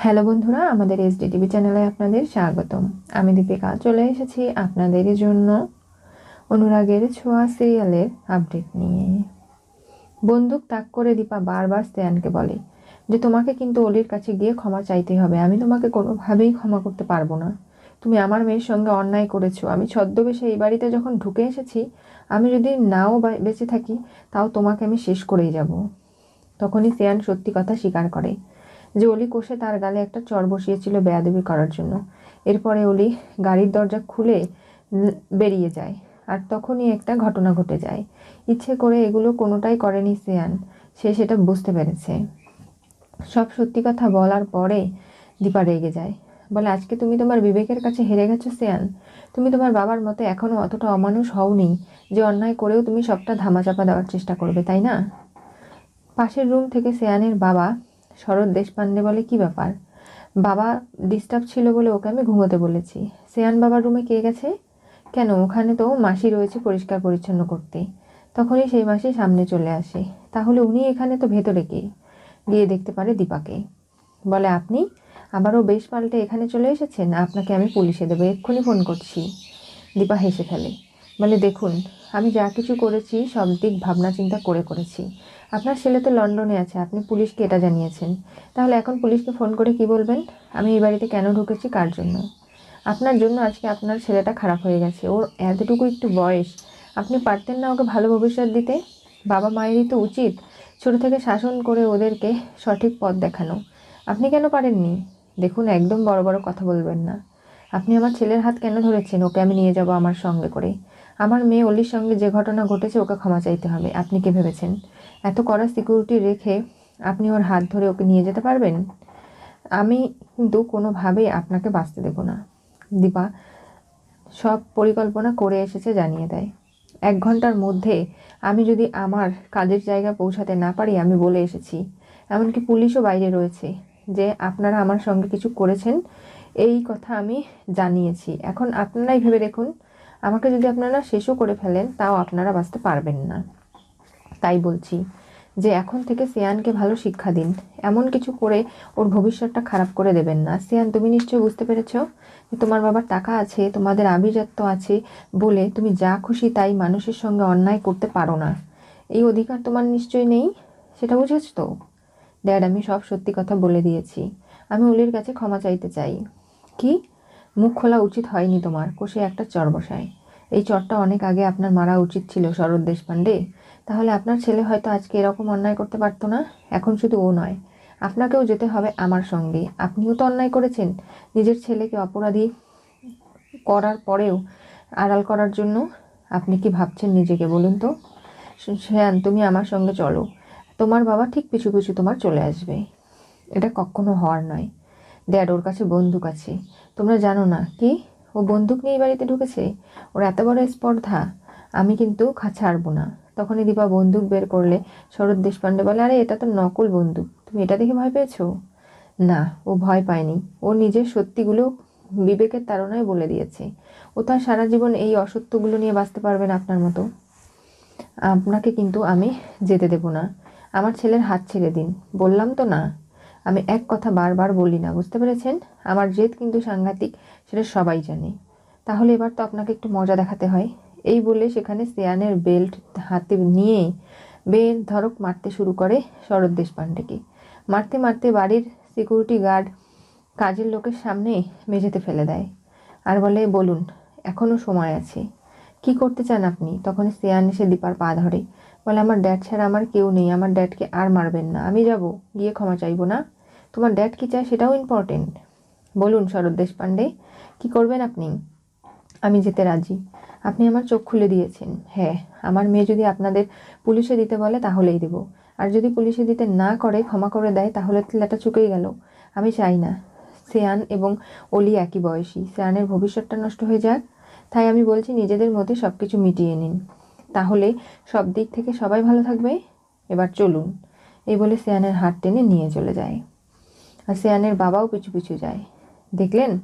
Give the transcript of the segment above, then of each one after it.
Hello বন্ধুরা, আমাদের SD TV চ্যানেলে আপনাদের স্বাগতম। আমি দীপিকা চলে এসেছি আপনাদের জন্য অনুরাগের ছোঁয়া সিরিয়ালের আপডেট নিয়ে। বন্দুক তাক করে দীপা বারবার স্তেয়ানকে বলে যে, তোমাকে কিন্তু অলির কাছে গিয়ে ক্ষমা চাইতে হবে। আমি তোমাকে কোনোভাবেই ক্ষমা করতে পারব না। তুমি আমার মেয়ের সঙ্গে অন্যায় করেছ। আমি ছদ্মবেশে এই বাড়িতে যখন ঢুকে এসেছি, আমি যদি নাও বেঁচে থাকি, তাও তোমাকে আমি শেষ করেই যাব। তখনই সিয়ান সত্যি কথা স্বীকার করে। যে অলি কষে তার গালে একটা চর বসিয়েছিল বেয়াদবি করার জন্য। এরপরে অলি গাড়ির দরজা খুলে বেরিয়ে যায় আর তখনই একটা ঘটনা ঘটে যায়। ইচ্ছে করে এগুলো কোনোটাই করেনি সিয়ান, সে সেটা বুঝতে পেরেছে। সব সত্যি কথা বলার পরে দীপা রেগে যায়। বলে, আজকে তুমি তোমার বিবেকের কাছে হেরে গেছো সিয়ান। তুমি তোমার বাবার মতো এখনও অতটা অমানুষ হওনি যে অন্যায় করেও তুমি সবটা ধামাচাপা দেওয়ার চেষ্টা করবে, তাই না? পাশের রুম থেকে সেয়ানের বাবা শরৎ দেশপান্ডে বলে, কি ব্যাপার? বাবা ডিস্টার্ব ছিল বলে ওকে আমি ঘুমোতে বলেছি। সেয়ান বাবার রুমে কে গেছে? কেন? ওখানে তো মাসি রয়েছে পরিষ্কার পরিচ্ছন্ন করতে। তখনই সেই মাসি সামনে চলে আসে। তাহলে উনি এখানে তো ভেতরে কে? গিয়ে দেখতে পারে দীপাকে। বলে, আপনি? আবারও বেশ পাল্টে এখানে চলে এসেছেন? আপনাকে আমি পুলিশে দেবো। এক্ষুনি ফোন করছি। দীপা হেসে ফেলে। বলে, দেখুন, আমি যা কিছু করেছি সব দিক ভাবনা চিন্তা করে করেছি। আপনার ছেলে তো লন্ডনে আছে, আপনি পুলিশকে এটা জানিয়েছেন। তাহলে এখন পুলিশকে ফোন করে কি বলবেন? আমি এই বাড়িতে কেন ঢুকেছি? কার জন্য? আপনার জন্য আজকে আপনার ছেলেটা খারাপ হয়ে গেছে। ওর এতটুকু একটু বয়স। আপনি পারতেন না ওকে ভালো ভবিষ্যৎ দিতে? বাবা মায়েরই তো উচিত ছোট থেকে শাসন করে ওদেরকে সঠিক পথ দেখানো। আপনি কেন পারেননি? দেখুন, একদম বড় বড় কথা বলবেন না। আপনি আমার ছেলের হাত কেন ধরেছেন? ওকে আমি নিয়ে যাব আমার সঙ্গে করে। আমার মেয়ে অলির সঙ্গে যে ঘটনা ঘটেছে, ওকে ক্ষমা চাইতে হবে। আপনি কি ভেবেছেন? এত কড়া সিকিউরিটি রেখে আপনি ওর হাত ধরে ওকে নিয়ে যেতে পারবেন? আমি কিন্তু কোনোভাবেই আপনাকে বাঁচতে দেবো না। দীপা সব পরিকল্পনা করে এসেছে জানিয়ে দেয়। এক ঘণ্টার মধ্যে আমি যদি আমার কাজের জায়গা পৌঁছাতে না পারি, আমি বলে এসেছি। এমনকি পুলিশও বাইরে রয়েছে যে আপনারা আমার সঙ্গে কিছু করেছেন, এই কথা আমি জানিয়েছি। এখন আপনারাই ভেবে দেখুন, আমাকে যদি আপনারা শেষও করে ফেলেন, তাও আপনারা বাঁচতে পারবেন না। তাই বলছি যে এখন থেকে সিয়ানকে ভালো শিক্ষা দিন। এমন কিছু করে ওর ভবিষ্যৎটা খারাপ করে দেবেন না। সিয়ান, তুমি নিশ্চয়ই বুঝতে পেরেছ যে তোমার বাবার টাকা আছে, তোমাদের আভিজাত্য আছে বলে তুমি যা খুশি তাই মানুষের সঙ্গে অন্যায় করতে পারো না। এই অধিকার তোমার নিশ্চয়ই নেই, সেটা বুঝেছ তো? ড্যাড, আমি সব সত্যি কথা বলে দিয়েছি। আমি উলির কাছে ক্ষমা চাইতে চাই। কি? মুখ খোলা উচিত হয়নি তোমার, কোষে একটা চর বসায়। এই চরটা অনেক আগে আপনার মারা উচিত ছিল, শরৎ দেশপাণ্ডে। তাহলে আপনার ছেলে হয়তো আজকে এরকম অন্যায় করতে পারতো না, এখন শুধু ও নয়। আপনাকেও যেতে হবে আমার সঙ্গে। আপনিও তো অন্যায় করেছেন। নিজের ছেলেকে অপরাধী করার পরেও, আড়াল করার জন্য আপনি কি ভাবছেন নিজেকে বলুন তো? শ্রেয়ান তুমি আমার সঙ্গে চলো। তোমার বাবা ঠিক পিছু পিছু তোমার চলে আসবে। এটা কখনো হওয়ার নয়। ড্যাড ওর কাছে বন্দুক আছে। তোমরা জানো না কি? ও বন্দুক নিয়ে বাড়িতে ঢুকেছে? ওর এত বড় স্পর্ধা। আমি কিন্তু ছাড়বো না। তখনই দীপা বন্দুক বের করলে শরৎ দেশপাণ্ডে বলে, আরে, এটা তো নকল বন্দুক। তুমি এটা দেখে ভয় পেয়েছ? না, ও ভয় পায়নি। ও নিজের সত্যিগুলো বিবেকের তাড়নায় বলে দিয়েছে। ও তার সারা জীবন এই অসত্যগুলো নিয়ে বাঁচতে পারবে না আপনার মতো। আপনাকে কিন্তু আমি যেতে দেব না। আমার ছেলের হাত ছেড়ে দিন। বললাম তো না। আমি এক কথা বারবার বলি না, বুঝতে পেরেছেন? আমার জেদ কিন্তু সাংঘাতিক, সেটা সবাই জানে। তাহলে এবার তো আপনাকে একটু মজা দেখাতে হয়। এই বলে সেখানে সিয়ানের বেল্ট হাতে নিয়ে বের ধরক মারতে শুরু করে শরৎ দেশপাণ্ডেকে। মারতে মারতে বাড়ির সিকিউরিটি গার্ড কাজের লোকের সামনে মেঝেতে ফেলে দেয় আর বলে, বলুন এখনও সময় আছে। কি করতে চান আপনি? তখন সিয়ান এসে দীপার পা ধরে। বলে, আমার ড্যাড ছাড়া আমার কেউ নেই। আমার ড্যাডকে আর মারবেন না। আমি যাব। গিয়ে ক্ষমা চাইব না। তোমার ড্যাড কি চায় সেটাও ইম্পর্টেন্ট বলুন, শরৎ দেশপাণ্ডে, কি করবেন আপনি? আমি যেতে রাজি। আপনি আমার চোখ খুলে দিয়েছেন। হ্যাঁ আমার মেয়ে যদি আপনাদের পুলিশে দিতে বলে তাহলেই দেব। আর যদি পুলিশে দিতে না করে, ক্ষমা করে দেয়, তাহলে ছেলেটা চুকেই গেল। আমি চাই না। সেয়ান এবং অলি একই বয়সী। সেয়ানের ভবিষ্যৎটা নষ্ট হয়ে যাক। তাই আমি বলছি, নিজেদের মধ্যে সব কিছু মিটিয়ে নিন। তাহলে সব দিক থেকে সবাই ভালো থাকবে? এবার চলুন। এই বলে সেয়ানের হাত টেনে নিয়ে চলে যায়। আর সেয়ানের বাবাও পিছু পিছু যায়। দেখলেন?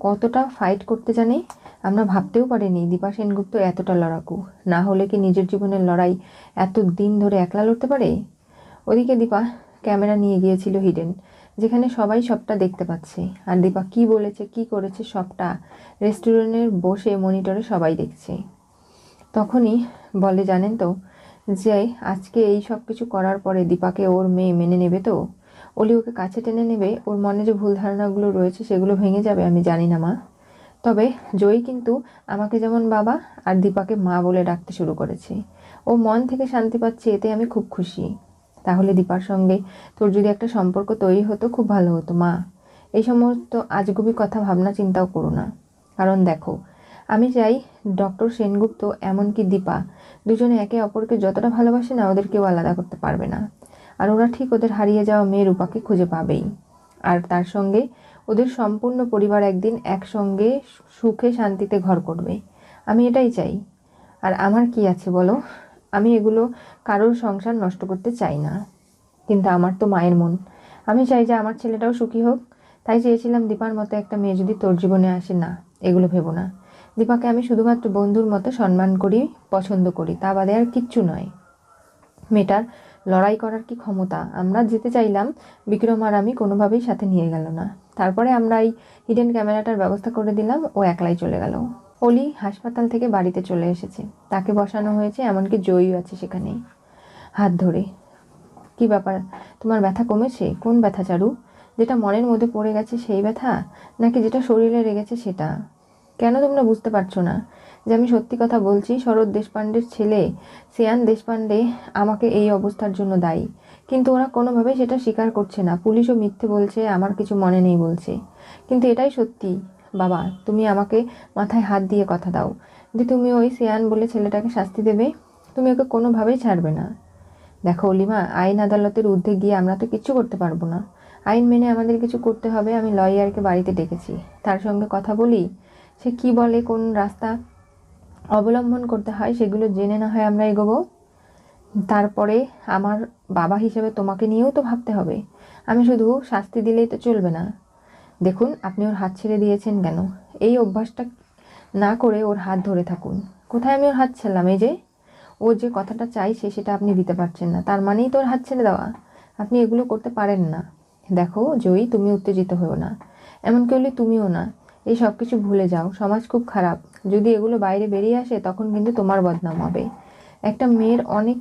কতটা ফাইট করতে জানে? আমরা ভাবতেও পারিনি দীপা সেনগুপ্ত এতটা লড়াকু। না হলে কি নিজের জীবনের লড়াই এত দিন ধরে একলা লড়তে পারে? ওদিকে দীপা ক্যামেরা নিয়ে গিয়েছিল হিডেন যেখানে সবাই সবটা দেখতে পাচ্ছে। আর দীপা কি বলেছে, কি করেছে সবটা রেস্টুরেন্টের বসে মনিটরে সবাই দেখছে। তখনই বলে, জানেন তো, যে আজকে এই সব কিছু করার পরে দীপাকে ওর মেয়ে মেনে নেবে তো? অলি ওকে কাছে টেনে নেবে, ওর মনে যে ভুল ধারণাগুলো রয়েছে সেগুলো ভেঙে যাবে আমি জানি না, মা। তবে জয়ী কিন্তু আমাকে যেমন বাবা আর দীপাকে মা বলে ডাকতে শুরু করেছে। ও মন থেকে শান্তি পাচ্ছে, এতে আমি খুব খুশি। তাহলে দীপার সঙ্গে তোর যদি একটা সম্পর্ক তৈরি হতো, খুব ভালো হতো, মা। এই সমস্ত আজগুবি কথা ভাবনা চিন্তাও করো না। কারণ দেখো, আমি চাই ডক্টর সেনগুপ্ত এমনকি দীপা দুজনে একে অপরকে যতটা ভালোবাসে না ওদের কেউ আলাদা করতে পারবে না। আর ওরা ঠিক ওদের হারিয়ে যাওয়া মেয়ে রূপাকে খুঁজে পাবেই। আর তার সঙ্গে ওদের সম্পূর্ণ পরিবার একদিন একসঙ্গে সুখে শান্তিতে ঘর করবে। আমি এটাই চাই। আর আমার কি আছে বলো? আমি এগুলো কারোর সংসার নষ্ট করতে চাই না। কিন্তু আমার তো মায়ের মন। আমি চাই যে আমার ছেলেটাও সুখী হোক। তাই চেয়েছিলাম দীপার মতো একটা মেয়ে যদি তোর জীবনে আসে, না, এগুলো ভেবো না। দীপাকে আমি শুধুমাত্র বন্ধুর মতো সম্মান করি, পছন্দ করি, তা বাদে আর কিচ্ছু নয়। মেয়েটার লড়াই করার কি ক্ষমতা? আমরা যেতে চাইলাম, বিক্রম আর আমি কোনোভাবেই সাথে নিয়ে গেল না। তারপরে আমরা এই হিডেন ক্যামেরাটার ব্যবস্থা করে দিলাম, ও একলাই চলে গেল। অলি হাসপাতাল থেকে বাড়িতে চলে এসেছে। তাকে বসানো হয়েছে, এমনকি জয়ী আছে সেখানে। হাত ধরে, কি ব্যাপার? তোমার ব্যথা কমেছে? কোন ব্যথা, চারু? যেটা মনের মধ্যে পড়ে গেছে সেই ব্যথা? নাকি যেটা শরীরে লেগেছে সেটা? কেন তোমরা বুঝতে পারছ না যে আমি সত্যি কথা বলছি? শরৎ দেশপাণ্ডের ছেলে সিয়ান দেশপাণ্ডে আমাকে এই অবস্থার জন্য দায়ী। কিন্তু ওরা কোনোভাবেই সেটা স্বীকার করছে না। পুলিশও মিথ্যে বলছে, আমার কিছু মনে নেই বলছে। কিন্তু এটাই সত্যি। বাবা, তুমি আমাকে মাথায় হাত দিয়ে কথা দাও। যে তুমি ওই সিয়ান বলে ছেলেটাকে শাস্তি দেবে, তুমি ওকে কোনোভাবেই ছাড়বে না। দেখো অলিমা, আইন আদালতের ঊর্ধ্বে গিয়ে আমরা তো কিচ্ছু করতে পারব না। আইন মেনে আমাদের কিছু করতে হবে। আমি লয়ারকে বাড়িতে ডেকেছি। তার সঙ্গে কথা বলি। সে কি বলে, কোন রাস্তা অবলম্বন করতে হয় সেগুলো জেনে না হয় আমরা এগোবো। তারপরে আমার বাবা হিসেবে তোমাকে নিয়েও তো ভাবতে হবে। আমি শুধু শাস্তি দিলেই তো চলবে না। দেখুন, আপনি ওর হাত ছেড়ে দিয়েছেন কেন? এই অভ্যাসটা না করে ওর হাত ধরে থাকুন। কোথায় আমি ওর হাত ছাড়লাম? এই যে, ও যে কথাটা চাইছে সেটা আপনি দিতে পারছেন না। তার মানেই তো ওর হাত ছেড়ে দেওয়া। আপনি এগুলো করতে পারেন না। দেখো, জয়ী, তুমি উত্তেজিত হও না। এমনকি হলে তুমিও না। এই সব কিছু ভুলে যাও। সমাজ খুব খারাপ। যদি এগুলো বাইরে বেরিয়ে আসে, তখন কিন্তু তোমার বদনাম হবে। একটা মেয়ের অনেক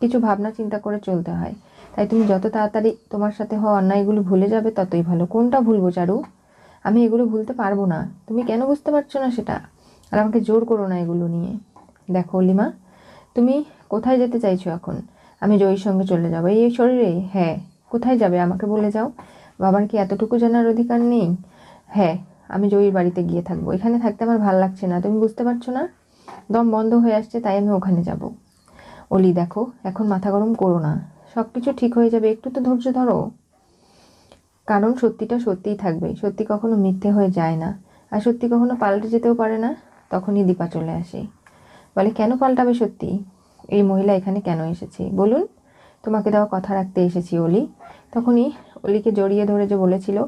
কিছু ভাবনা চিন্তা করে চলতে হয়। তাই তুমি যত তাড়াতাড়ি তোমার সাথে হওয়া অন্যায়গুলো ভুলে যাবে, ততই ভালো। কোনটা ভুলবো, চারু? আমি এগুলো ভুলতে পারব না। তুমি কেন বুঝতে পারছ না সেটা? আর আমাকে জোর করো না এগুলো নিয়ে। দেখো লিমা তুমি কোথায় যেতে চাইছো এখন? আমি জয়ীর সঙ্গে চলে যাব। এই শরীরে? হ্যাঁ। কোথায় যাবে? আমাকে বলে যাও। বাবার কি এতটুকু জানার অধিকার নেই? হ্যাঁ। আমি জয়ীর বাড়িতে গিয়ে থাকব। এখানে থাকতে আমার ভালো লাগছে না। তুমি বুঝতে পারছ না? দম বন্ধ হয়ে আসছে, তাই আমি ওখানে যাব। অলি, দেখো, এখন মাথা গরম করো না। সব কিছু ঠিক হয়ে যাবে। একটু তো ধৈর্য ধরো। কারণ সত্যিটা সত্যিই থাকবে। সত্যি কখনো মিথ্যে হয়ে যায় না। আর সত্যি কখনো পাল্টে যেতেও পারে না। তখনই দীপা চলে আসে। বলে, কেন পাল্টাবে সত্যি? এই মহিলা এখানে কেন এসেছে? বলুন। তোমাকে দেওয়া কথা রাখতে এসেছি, অলি। তখনই অলিকে জড়িয়ে ধরে যে বলেছিল,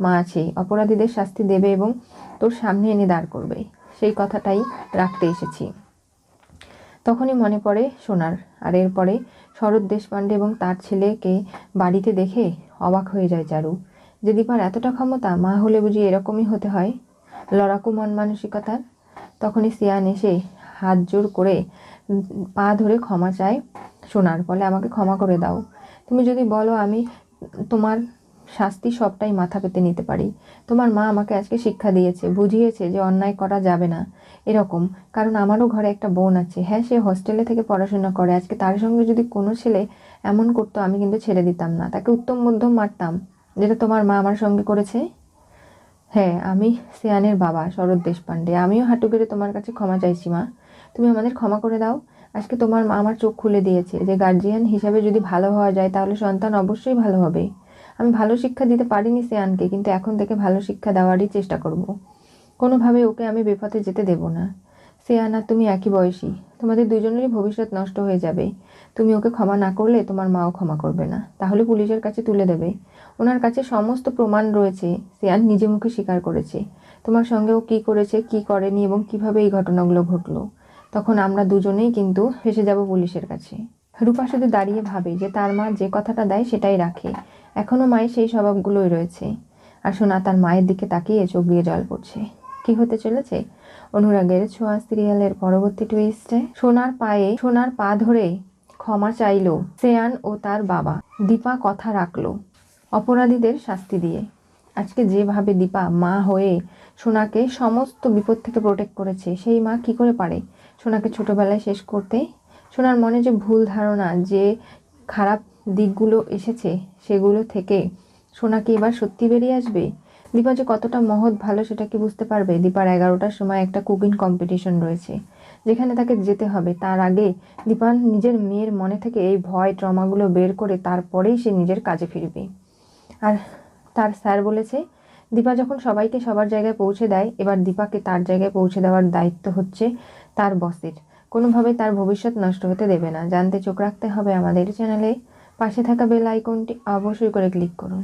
মা, আছে, অপরাধীদের শাস্তি দেবে এবং তোর সামনে এনে দাঁড় করবে। সেই কথাটাই রাখতে এসেছি। তখনই মনে পড়ে সোনার। আর এরপরে শরৎ দেশপাণ্ডে এবং তার ছেলেকে বাড়িতে দেখে অবাক হয়ে যায় চারু যে দীপার এতটা ক্ষমতা, মা হলে বুঝি এরকমই হতে হয়? লড়াকু মন মানসিকতার। তখনই সিয়ান এসে হাত জোর করে পা ধরে ক্ষমা চায় সোনার। বলে, আমাকে ক্ষমা করে দাও। তুমি যদি বলো আমি তোমার শাস্তি সবটাই মাথা পেতে নিতে পারি। তোমার মা আমাকে আজকে শিক্ষা দিয়েছে, বুঝিয়েছে যে অন্যায় করা যাবে না। এরকম, কারণ আমারও ঘরে একটা বোন আছে। হ্যাঁ সে হোস্টেলে থেকে পড়াশোনা করে। আজকে তার সঙ্গে যদি কোনো ছেলে এমন করতো, আমি কিন্তু ছেড়ে দিতাম না। তাকে উত্তম মধ্যম মারতাম, যেটা তোমার মা আমার সঙ্গে করেছে। হ্যাঁ আমি সিয়ানের বাবা, শরৎ দেশপাণ্ডে। আমিও হাঁটু গেড়ে তোমার কাছে ক্ষমা চাইছি, মা। তুমি আমাদের ক্ষমা করে দাও। আজকে তোমার মা আমার চোখ খুলে দিয়েছে যে গার্জিয়ান হিসাবে যদি ভালো হওয়া যায়, তাহলে সন্তান অবশ্যই ভালো হবে। আমি ভালো শিক্ষা দিতে পারিনি সিয়ানকে কিন্তু এখন থেকে ভালো শিক্ষা দেওয়ারই চেষ্টা করব। কোনোভাবে ওকে আমি বেপথে যেতে দেব না। সিয়ান আর তুমি একই বয়সী। তোমাদের দুজনেরই ভবিষ্যৎ নষ্ট হয়ে যাবে। তুমি ওকে ক্ষমা না করলে তোমার মাও ক্ষমা করবে না। তাহলে পুলিশের কাছে তুলে দেবে। ওনার কাছে সমস্ত প্রমাণ রয়েছে। সিয়ান নিজে মুখে স্বীকার করেছে। তোমার সঙ্গে ও কী করেছে, কী করেনি এবং কীভাবে এই ঘটনাগুলো ঘটলো। তখন আমরা দুজনেই কিন্তু ফেসে যাব পুলিশের কাছে। রূপা শুধু দাঁড়িয়ে ভাবে যে তার মা যে কথাটা দেয় সেটাই রাখে। এখনও মায়ের সেই স্বভাবগুলোই রয়েছে। আর সোনা তার মায়ের দিকে তাকিয়ে চোখ দিয়ে জল পড়ছে। কি হতে চলেছে? অনুরাগের ছোঁয়া সিরিয়ালের পরবর্তী টুইস্টে সোনার পায়ে, সোনার পা ধরে ক্ষমা চাইলো শ্রেয়ান ও তার বাবা। দীপা কথা রাখল অপরাধীদের শাস্তি দিয়ে। আজকে যেভাবে দীপা মা হয়ে সোনাকে সমস্ত বিপদ থেকে প্রোটেক্ট করেছে, সেই মা কি করে পারে? সোনাকে ছোটোবেলায় শেষ করতে? সোনার মনে যে ভুল ধারণা, যে খারাপ দিকগুলো এসেছে, সেগুলো থেকে সোনা কি এবার সত্যি বেরিয়ে আসবে? দীপা যে কতটা মহৎ ভালো সেটা কি বুঝতে পারবে? দীপার এগারোটার সময় একটা কুকিং কম্পিটিশন রয়েছে, যেখানে তাকে যেতে হবে। তার আগে দীপা নিজের মেয়ের মনে থেকে এই ভয় ট্রমাগুলো বের করে তারপরেই সে নিজের কাজে ফিরবে। আর তার স্যার বলেছে, দীপা যখন সবাইকে সবার জায়গায় পৌঁছে দেয়, এবার দীপাকে তার জায়গায় পৌঁছে দেওয়ার দায়িত্ব হচ্ছে তার বসের। কোনোভাবে তার ভবিষ্যৎ নষ্ট হতে দেবে না। জানতে চোখ রাখতে হবে আমাদের চ্যানেলে। পাশে থাকা বেল আইকনটি অবশ্যই করে ক্লিক করুন।